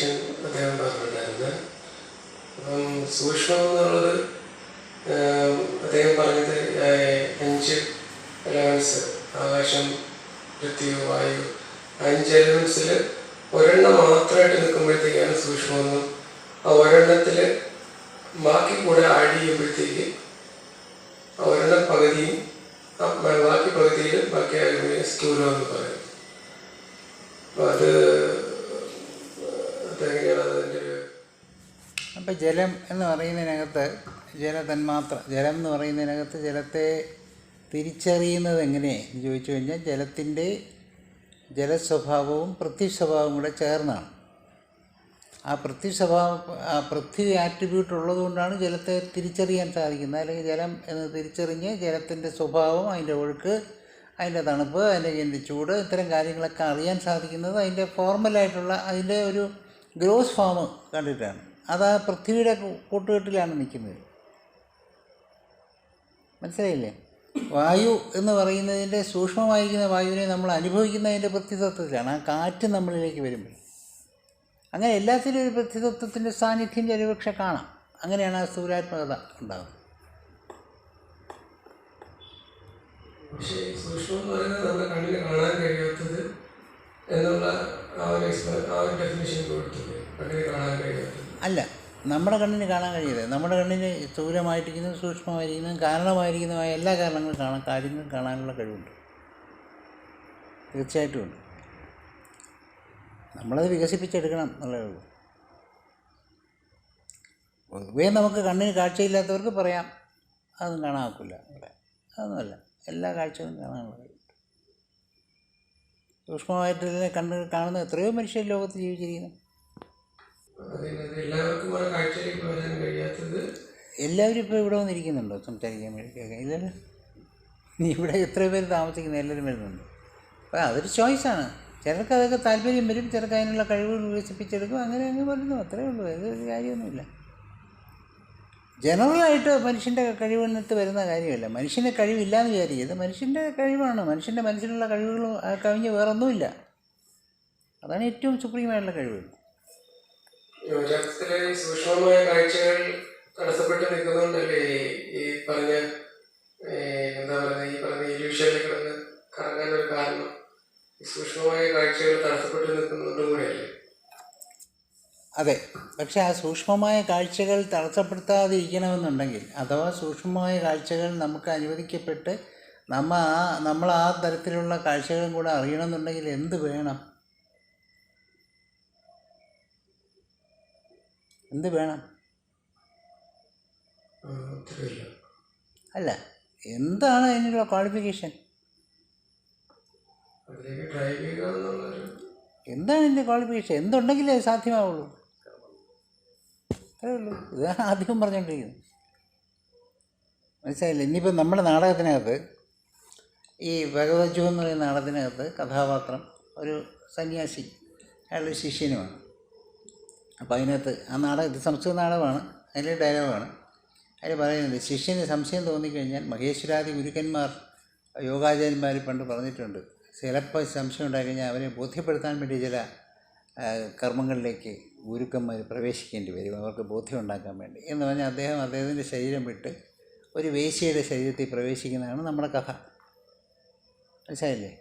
Definition അദ്ദേഹം പറഞ്ഞിട്ടുണ്ടായിരുന്നത് അപ്പം സൂക്ഷ്മം എന്നുള്ളത് അദ്ദേഹം പറഞ്ഞത് അഞ്ച് എലമെൻസ് ആകാശം പൃഥ്വി വായു അഞ്ച് എലമെൻസിൽ ഒരെണ്ണം മാത്രമായിട്ട് നിൽക്കുമ്പോഴത്തേക്കാണ് സൂക്ഷ്മമെന്നും ആ ഒരെണ്ണത്തിൽ ബാക്കി കൂടെ ആഡ് ചെയ്യുമ്പോഴത്തേക്ക് ആ ഒരെണ്ണം പകുതിയും ബാക്കി പകുതിയിൽ ബാക്കി ആകുമ്പോൾ സ്റ്റൂലോ എന്ന് പറയും. അപ്പോൾ അത് അതെങ്ങനെയാണ് അതിന്റെ ഒരു അപ്പോൾ ജലം എന്ന് പറയുന്നതിനകത്ത് ജലതന്മാത്ര ജലം എന്ന് പറയുന്നതിനകത്ത് ജലത്തെ തിരിച്ചറിയുന്നത് എങ്ങനെ എന്ന് ചോദിച്ചു കഴിഞ്ഞാൽ ജലത്തിന്റെ ജലസ്വഭാവവും പൃഥ്വി സ്വഭാവവും കൂടെ ചേർന്നാണ്. ആ പൃഥ്വി സ്വഭാവം ആ പൃഥ്വി ആട്രിബ്യൂട്ട് ഉള്ളതുകൊണ്ടാണ് ജലത്തെ തിരിച്ചറിയാൻ സാധിക്കുന്നത്. അല്ലെങ്കിൽ ജലം എന്ന് തിരിച്ചറിഞ്ഞ് ജലത്തിന്റെ സ്വഭാവം അതിന്റെ ഒഴുക്ക് അതിന്റെ തണുപ്പ് അതിന്റെ അതിന്റെ ചൂട് ഇത്തരം കാര്യങ്ങളൊക്കെ അറിയാൻ സാധിക്കുന്നത് അതിന്റെ ഫോർമലായിട്ടുള്ള അതിന്റെ ഒരു ഗ്രോസ് ഫോം കണ്ടിട്ടാണ്. അത് ആ പൃഥ്വിയുടെ കൂട്ടുകെട്ടിലാണ് നിൽക്കുന്നത്. മനസ്സിലായില്ലേ? വായു എന്ന് പറയുന്നതിന്റെ സൂക്ഷ്മമായിരിക്കുന്ന വായുവിനെ നമ്മൾ അനുഭവിക്കുന്നതിന്റെ പൃഥ്വിതത്വത്തിലാണ് ആ കാറ്റ് നമ്മളിലേക്ക് വരുമ്പോൾ. അങ്ങനെ എല്ലാത്തിലും ഒരു പൃഥ്വിതത്വത്തിന്റെ സാന്നിധ്യം ഒരുപക്ഷെ കാണാം. അങ്ങനെയാണ് ആ സ്ഥൂലാത്മകത ഉണ്ടാകുന്നത് എന്ന് കാണാൻ എന്നുള്ള ആ ഒരു ആ ഒരു ഡെഫിനേഷൻ കൊടുത്തില്ലേ അങ്ങനെ കാണാൻ കഴിയാത്തത്. അല്ല നമ്മുടെ കണ്ണിന് കാണാൻ കഴിയില്ല നമ്മുടെ കണ്ണിന് സ്ഥൂലമായിരിക്കുന്നതും സൂക്ഷ്മമായിരിക്കുന്നതും കാരണമായിരിക്കുന്നതുമായ എല്ലാ കാരണങ്ങളും കാണാൻ കാര്യങ്ങൾ കാണാനുള്ള കഴിവുണ്ട്. തീർച്ചയായിട്ടും ഉണ്ട്. നമ്മളത് വികസിപ്പിച്ചെടുക്കണം എന്നുള്ളേ ഉള്ളൂ. പൊതുവേ നമുക്ക് കണ്ണിന് കാഴ്ചയില്ലാത്തവർക്ക് പറയാം അതൊന്നും കാണാക്കില്ല അതൊന്നുമല്ല എല്ലാ കാഴ്ചകളും കാണാനുള്ള കഴിവുണ്ട്. സൂക്ഷ്മമായിട്ട് കണ്ണ് കാണുന്ന എത്രയോ മനുഷ്യർ ലോകത്ത് ജീവിച്ചിരിക്കുന്നു. എല്ലാവർക്കും കാഴ്ചയിലേക്ക് വരാൻ കഴിയാത്തത്? എല്ലാവരും ഇപ്പോൾ ഇവിടെ വന്നിരിക്കുന്നുണ്ടോ? സംസാരിക്കാൻ വേണ്ടിയൊക്കെ ഇല്ലല്ലോ നീ ഇവിടെ എത്ര പേര് താമസിക്കുന്ന? എല്ലാവരും വരുന്നുണ്ട്. അപ്പോൾ അതൊരു ചോയ്സാണ് ചിലർക്ക് അതൊക്കെ താല്പര്യം വരും ചിലർക്ക് അതിനുള്ള കഴിവുകൾ വികസിപ്പിച്ചെടുക്കും അങ്ങനെ അങ്ങ് വരുന്നു. അത്രേ ഉള്ളൂ. അതൊരു കാര്യമൊന്നുമില്ല. ജനറലായിട്ട് മനുഷ്യന്റെ കഴിവിനകത്ത് വരുന്ന കാര്യമല്ല. മനുഷ്യന്റെ കഴിവില്ല എന്ന് വിചാരിക്കരുത്. മനുഷ്യന്റെ കഴിവാണ്. മനുഷ്യന്റെ മനസ്സിലുള്ള കഴിവുകൾ കവിഞ്ഞ് വേറൊന്നുമില്ല. അതാണ് ഏറ്റവും സുപ്രീമായിട്ടുള്ള കഴിവ്. ഈ സൂക്ഷ്മമായ കാഴ്ചകൾ തടസ്സപ്പെട്ട് നിൽക്കുന്നതുകൊണ്ടല്ലേ ഈ- പറഞ്ഞ എന്താ പറയുക ഈ പറഞ്ഞ ഇല്യൂഷനിൽ കിടന്ന് കറങ്ങാൻ ഒരു കാരണം സൂക്ഷ്മമായ കാഴ്ചകൾ തടസ്സപ്പെട്ട് നിൽക്കുന്നതുകൊണ്ടും കൂടെയല്ലേ? അതെ. പക്ഷേ ആ സൂക്ഷ്മമായ കാഴ്ചകൾ തടസ്സപ്പെടുത്താതിരിക്കണമെന്നുണ്ടെങ്കിൽ അഥവാ സൂക്ഷ്മമായ കാഴ്ചകൾ നമുക്ക് അനുവദിക്കപ്പെട്ട് നമ്മ നമ്മൾ ആ തരത്തിലുള്ള കാഴ്ചകളും കൂടെ അറിയണമെന്നുണ്ടെങ്കിൽ എന്ത് വേണം? എന്ത് വേണം? അല്ല എന്താണ് അതിനുള്ള ക്വാളിഫിക്കേഷൻ എന്താണ് ഇതിന്റെ ക്വാളിഫിക്കേഷൻ എന്തുണ്ടെങ്കിലേ അത് സാധ്യമാവുള്ളൂ. അത്രേ ഉള്ളൂ. ഇതാണ് ആദ്യം പറഞ്ഞുകൊണ്ടിരിക്കുന്നത് മനസ്സിലായില്ല? ഇനിയിപ്പോൾ നമ്മുടെ നാടകത്തിനകത്ത് ഈ ഭഗവജു എന്ന് പറയുന്ന നാടകത്തിനകത്ത് കഥാപാത്രം ഒരു സന്യാസി അയാളൊരു ശിഷ്യനുമാണ്. അപ്പോൾ അതിനകത്ത് ആ നാടകം ഇത് സംസ്കൃത നാടകമാണ്. അതിലെ ഡയലോഗാണ് അതിൽ പറയുന്നത് ശിഷ്യന് സംശയം തോന്നിക്കഴിഞ്ഞാൽ മഹേശ്വരാദി ഗുരുക്കന്മാർ യോഗാചാര്യന്മാർ പണ്ട് പറഞ്ഞിട്ടുണ്ട് ചിലപ്പോൾ സംശയം ഉണ്ടായിക്കഴിഞ്ഞാൽ അവരെ ബോധ്യപ്പെടുത്താൻ വേണ്ടി ചില കർമ്മങ്ങളിലേക്ക് ഗുരുക്കന്മാർ പ്രവേശിക്കേണ്ടി വരും. അവർക്ക് ബോധ്യം ഉണ്ടാക്കാൻ വേണ്ടി. എന്ന് പറഞ്ഞാൽ അദ്ദേഹം അദ്ദേഹത്തിന്റെ ശരീരം വിട്ട് ഒരു വേശ്യയുടെ ശരീരത്തിൽ പ്രവേശിക്കുന്നതാണ് നമ്മുടെ കഥ. മനസ്സിലായില്ലേ?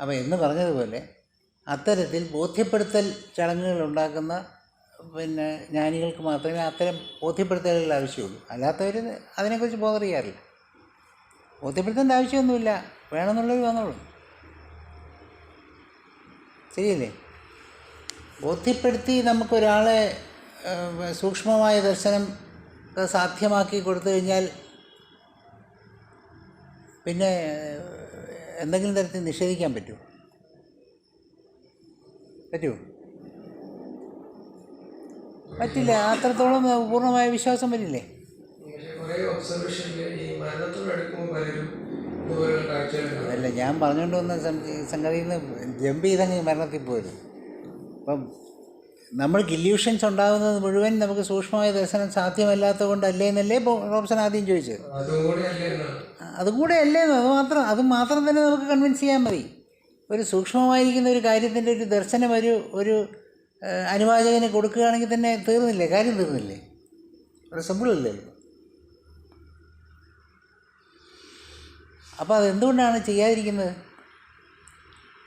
അപ്പോൾ എന്ന് പറഞ്ഞതുപോലെ അത്തരത്തിൽ ബോധ്യപ്പെടുത്തൽ ചടങ്ങുകൾ ഉണ്ടാക്കുന്ന പിന്നെ ജ്ഞാനികൾക്ക് മാത്രമേ അത്തരം ബോധ്യപ്പെടുത്തലുകൾ ആവശ്യമുള്ളൂ. അല്ലാത്തവർ അതിനെക്കുറിച്ച് ബോധർ ചെയ്യാറില്ല. ബോധ്യപ്പെടുത്തേണ്ട ആവശ്യമൊന്നുമില്ല. വേണമെന്നുള്ളവർ വന്നോളൂ. ശരിയല്ലേ? ബോധ്യപ്പെടുത്തി നമുക്കൊരാളെ സൂക്ഷ്മമായ ദർശനം സാധ്യമാക്കി കൊടുത്തു കഴിഞ്ഞാൽ പിന്നെ എന്തെങ്കിലും തരത്തിൽ നിഷേധിക്കാൻ പറ്റുമോ? പറ്റുമോ? പറ്റില്ല. അത്രത്തോളം പൂർണമായ വിശ്വാസം വരില്ലേ? അല്ല ഞാൻ പറഞ്ഞുകൊണ്ട് വന്ന സംഗതിയിൽ നിന്ന് ജമ്പ് ചെയ്തങ്ങ് മരണത്തിൽ പോരും അപ്പം നമ്മൾക്ക് ഇല്യൂഷൻസ് ഉണ്ടാകുന്നത് മുഴുവൻ നമുക്ക് സൂക്ഷ്മമായ ദർശനം സാധ്യമല്ലാത്തത് കൊണ്ടല്ലേ എന്നല്ലേ ഇപ്പോൾ റോബ്സൺ ആദ്യം ചോദിച്ചത്. അതുകൂടെ അല്ലേ അല്ലേ അത് മാത്രം അത് മാത്രം തന്നെ നമുക്ക് കൺവിൻസ് ചെയ്യാൻ മതി. ഒരു സൂക്ഷ്മമായിരിക്കുന്ന ഒരു കാര്യത്തിന്റെ ഒരു ദർശനം ഒരു ഒരു അനുവാചകന് കൊടുക്കുകയാണെങ്കിൽ തന്നെ തീർന്നില്ലേ? കാര്യം തീർന്നില്ലേ? ഒരു സിമ്പിളല്ലേ? അപ്പോൾ അതെന്തുകൊണ്ടാണ് ചെയ്യാതിരിക്കുന്നത്?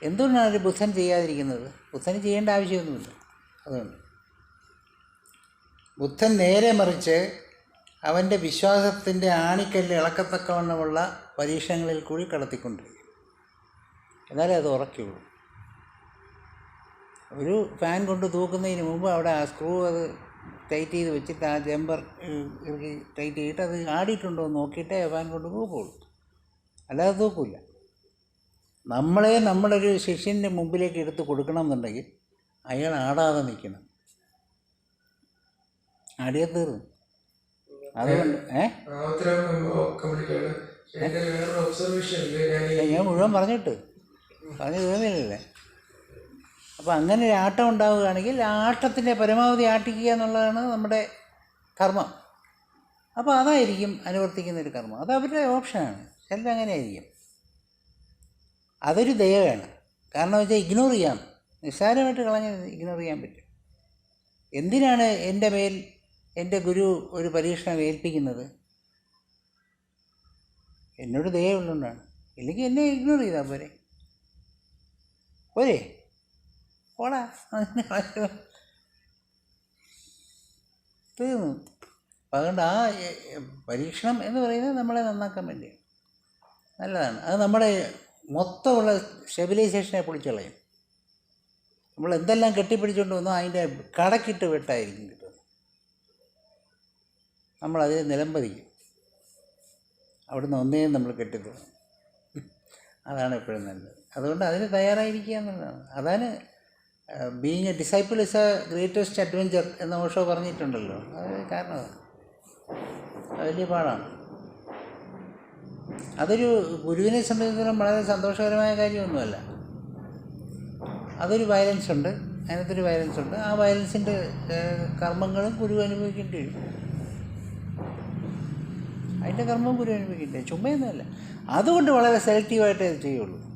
എന്തുകൊണ്ടാണ് ഒരു ബുദ്ധൻ ചെയ്യാതിരിക്കുന്നത്? ബുദ്ധന് ചെയ്യേണ്ട ആവശ്യമൊന്നുമില്ല. അതുകൊണ്ട് ബുദ്ധൻ നേരെ മറിച്ച് അവന്റെ വിശ്വാസത്തിന്റെ ആണിക്കല്ല് ഇളക്കത്തക്കവണ്ണമുള്ള പരീക്ഷണങ്ങളിൽ കൂടി കടത്തിക്കൊണ്ടിരിക്കും എന്നാലേ അത് ഉറയ്ക്കുള്ളൂ. ഒരു ഫാൻ കൊണ്ട് തൂക്കുന്നതിന് മുമ്പ് അവിടെ ആ സ്ക്രൂ അത് ടൈറ്റ് ചെയ്ത് വെച്ചിട്ട് ആ ജമ്പർ ഇറുക്കി ടൈറ്റ് ചെയ്തിട്ട് അത് ആടിയിട്ടുണ്ടോ എന്ന് നോക്കിയിട്ടേ ഫാൻ കൊണ്ട് തൂക്കുള്ളൂ. അല്ലാതെ തൂക്കില്ല. നമ്മളെ നമ്മളൊരു ശിഷ്യന്റെ മുമ്പിലേക്ക് എടുത്ത് കൊടുക്കണം എന്നുണ്ടെങ്കിൽ അയാൾ ആടാതെ നിൽക്കണം. ആടിയെ തീർന്നു. അതുകൊണ്ട് ഏഹ് ഞാൻ മുഴുവൻ പറഞ്ഞിട്ട്. പറഞ്ഞു തീർന്നില്ലല്ലേ? അപ്പോൾ അങ്ങനെ ഒരു ആട്ടം ഉണ്ടാവുകയാണെങ്കിൽ ആ ആട്ടത്തിന്റെ പരമാവധി ആട്ടിക്കുക എന്നുള്ളതാണ് നമ്മുടെ കർമ്മം. അപ്പോൾ അതായിരിക്കും അനുവർത്തിക്കുന്ന ഒരു കർമ്മം. അത് അവരുടെ ഓപ്ഷനാണ്. ചിലർ അങ്ങനെ ആയിരിക്കും അതൊരു ദയവാണ് കാരണം വെച്ചാൽ ഇഗ്നോർ ചെയ്യാം. നിസ്സാരമായിട്ട് കളഞ്ഞ് ഇഗ്നോർ ചെയ്യാൻ പറ്റും. എന്തിനാണ് എന്റെ മേൽ എന്റെ ഗുരു ഒരു പരീക്ഷണം ഏൽപ്പിക്കുന്നത്? എന്നോട് ദയുള്ളതുകൊണ്ടാണ് ഇല്ലെങ്കിൽ എന്നെ ഇഗ്നോർ ചെയ്താൽ പോരെ. പോരെ? പോടാ. അതുകൊണ്ട് ആ പരീക്ഷണം എന്ന് പറയുന്നത് നമ്മളെ നന്നാക്കാൻ വേണ്ടിയാണ്. നല്ലതാണ്. അത് നമ്മുടെ മൊത്തമുള്ള സ്റ്റെബിലൈസേഷനെ പൊളിച്ചളയും. നമ്മൾ എന്തെല്ലാം കെട്ടിപ്പിടിച്ചുകൊണ്ട് വന്നോ അതിന്റെ കടക്കിട്ട് വെട്ടായിരിക്കും കിട്ടുന്നത്. നമ്മളതിനെ നിലംപതിക്കും. അവിടുന്ന് ഒന്നേയും നമ്മൾ കെട്ടിത്തുടങ്ങും അതാണ് എപ്പോഴും നല്ലത്. അതുകൊണ്ട് അതിന് തയ്യാറായിരിക്കുക എന്നുള്ളതാണ്. അതാണ് being a disciple is a greatest adventure എന്ന് ഓഷോ പറഞ്ഞിട്ടുണ്ടല്ലോ. അത് കാരണം അതാണ്. അത് വലിയ പാടാണ്. അതൊരു ഗുരുവിനെ സംബന്ധിച്ചിടത്തോളം വളരെ സന്തോഷകരമായ കാര്യമൊന്നുമല്ല. അതൊരു വയലൻസ് ഉണ്ട്. അതിനകത്തൊരു വയലൻസ് ഉണ്ട്. ആ വയലൻസിന്റെ കർമ്മങ്ങളും ഗുരു അനുഭവിക്കേണ്ടി വരും. അതിന്റെ കർമ്മം ഗുരു അനുഭവിക്കില്ല ചുമ്മയൊന്നുമല്ല അതുകൊണ്ട് വളരെ സെലക്റ്റീവായിട്ടേ ചെയ്യുള്ളൂ.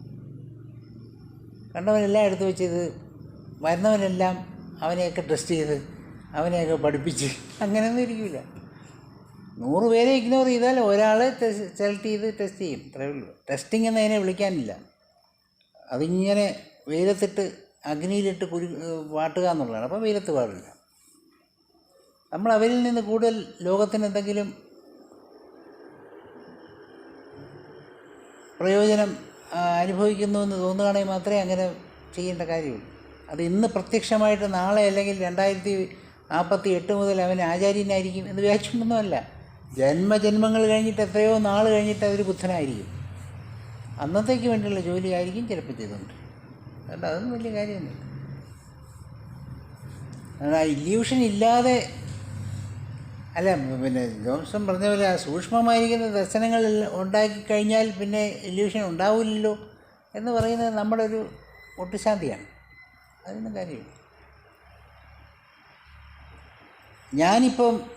കണ്ടവനെല്ലാം എടുത്തു വെച്ച് ഇത് വരുന്നവനെല്ലാം അവനെയൊക്കെ ടെസ്റ്റ് ചെയ്ത് അവനെയൊക്കെ പഠിപ്പിച്ച്. അങ്ങനെയൊന്നും ഇരിക്കില്ല നൂറ് പേരെ ഇഗ്നോർ ചെയ്താൽ ഒരാളെ സെലക്ട് ചെയ്ത് ടെസ്റ്റ് ചെയ്യും. അത്രയേ ഉള്ളൂ. ടെസ്റ്റിംഗ് എന്നതിനെ വിളിക്കാനില്ല. അതിങ്ങനെ വെയിലത്തിട്ട് അഗ്നിയിലിട്ട് കുരു വാട്ടുക എന്നുള്ളതാണ്. അപ്പോൾ വെയിലത്ത് പാടില്ല. നമ്മൾ അവരിൽ നിന്ന് കൂടുതൽ ലോകത്തിന് എന്തെങ്കിലും പ്രയോജനം അനുഭവിക്കുന്നു എന്ന് തോന്നുകയാണെങ്കിൽ മാത്രമേ അങ്ങനെ ചെയ്യേണ്ട കാര്യമുള്ളൂ. അത് ഇന്ന് പ്രത്യക്ഷമായിട്ട് നാളെ അല്ലെങ്കിൽ രണ്ടായിരത്തി നാൽപ്പത്തി എട്ട് മുതൽ അവൻ ആചാര്യനായിരിക്കും എന്ന് വിചാരിച്ചിട്ടൊന്നുമല്ല ജന്മജന്മങ്ങൾ കഴിഞ്ഞിട്ട് എത്രയോ നാൾ കഴിഞ്ഞിട്ട് അതൊരു ബുദ്ധനായിരിക്കും. അന്നത്തേക്ക് വേണ്ടിയുള്ള ജോലി ആയിരിക്കും ചിലപ്പോൾ ചെയ്തുകൊണ്ട്. അതുകൊണ്ട് അതൊന്നും വലിയ കാര്യമൊന്നുമില്ല. അതുകൊണ്ട് ആ ഇല്യൂഷൻ ഇല്ലാതെ അല്ല പിന്നെ ജോൺസൺ പറഞ്ഞ പോലെ ആ സൂക്ഷ്മമായിരിക്കുന്ന ദർശനങ്ങൾ ഉണ്ടാക്കി കഴിഞ്ഞാൽ പിന്നെ ഇല്യൂഷൻ ഉണ്ടാവില്ലല്ലോ എന്ന് പറയുന്നത് നമ്മുടെ ഒരു ഒട്ടുശാന്തിയാണ്. അതിന് കാര്യമില്ല. ഞാനിപ്പം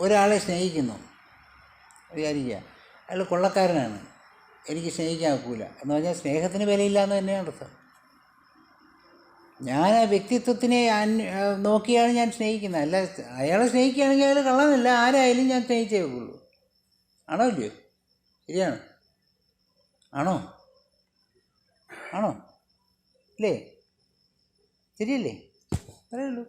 ഒരാളെ സ്നേഹിക്കുന്നു. വിചാരിക്കുക അയാൾ കൊള്ളക്കാരനാണ്. എനിക്ക് സ്നേഹിക്കാൻ ഒക്കില്ല എന്ന് പറഞ്ഞാൽ സ്നേഹത്തിന് വിലയില്ല എന്ന് തന്നെയാണ് അർത്ഥം. ഞാൻ ആ വ്യക്തിത്വത്തിനെ നോക്കിയാണ് ഞാൻ സ്നേഹിക്കുന്നത്. അല്ല അയാളെ സ്നേഹിക്കുകയാണെങ്കിൽ അയാൾ കള്ളനല്ല ആരായാലും ഞാൻ സ്നേഹിച്ചേ ഉള്ളൂ. ആണോ ഇല്ലയോ ശരിയാണ്. ആണോ? ആണോ? ഇല്ലേ? ശരിയല്ലേ? അത്രേ ഉള്ളൂ.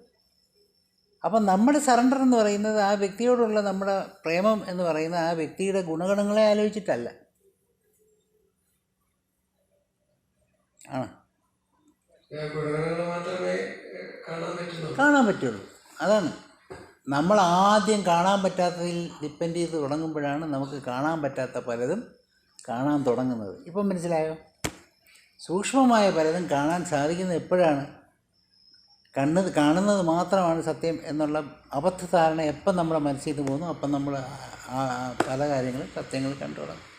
അപ്പം നമ്മുടെ സറണ്ടർ എന്ന് പറയുന്നത് ആ വ്യക്തിയോടുള്ള നമ്മുടെ പ്രേമം എന്ന് പറയുന്നത് ആ വ്യക്തിയുടെ ഗുണഗണങ്ങളെ ആലോചിച്ചിട്ടല്ല. ആണ്. കാണാൻ പറ്റുള്ളൂ. അതാണ്. നമ്മൾ ആദ്യം കാണാൻ പറ്റാത്തതിൽ ഡിപ്പെൻഡ് ചെയ്ത് തുടങ്ങുമ്പോഴാണ് നമുക്ക് കാണാൻ പറ്റാത്ത പലതും കാണാൻ തുടങ്ങുന്നത്. ഇപ്പം മനസ്സിലായോ? സൂക്ഷ്മമായ പലതും കാണാൻ സാധിക്കുന്നത് എപ്പോഴാണ്? കണ്ണ് കാണുന്നത് മാത്രമാണ് സത്യം എന്നുള്ള അബദ്ധധാരണ എപ്പം നമ്മുടെ മനസ്സിൽ നിന്ന് പോകുന്നു അപ്പം നമ്മൾ പല കാര്യങ്ങളും സത്യങ്ങൾ കണ്ടു തുടങ്ങും.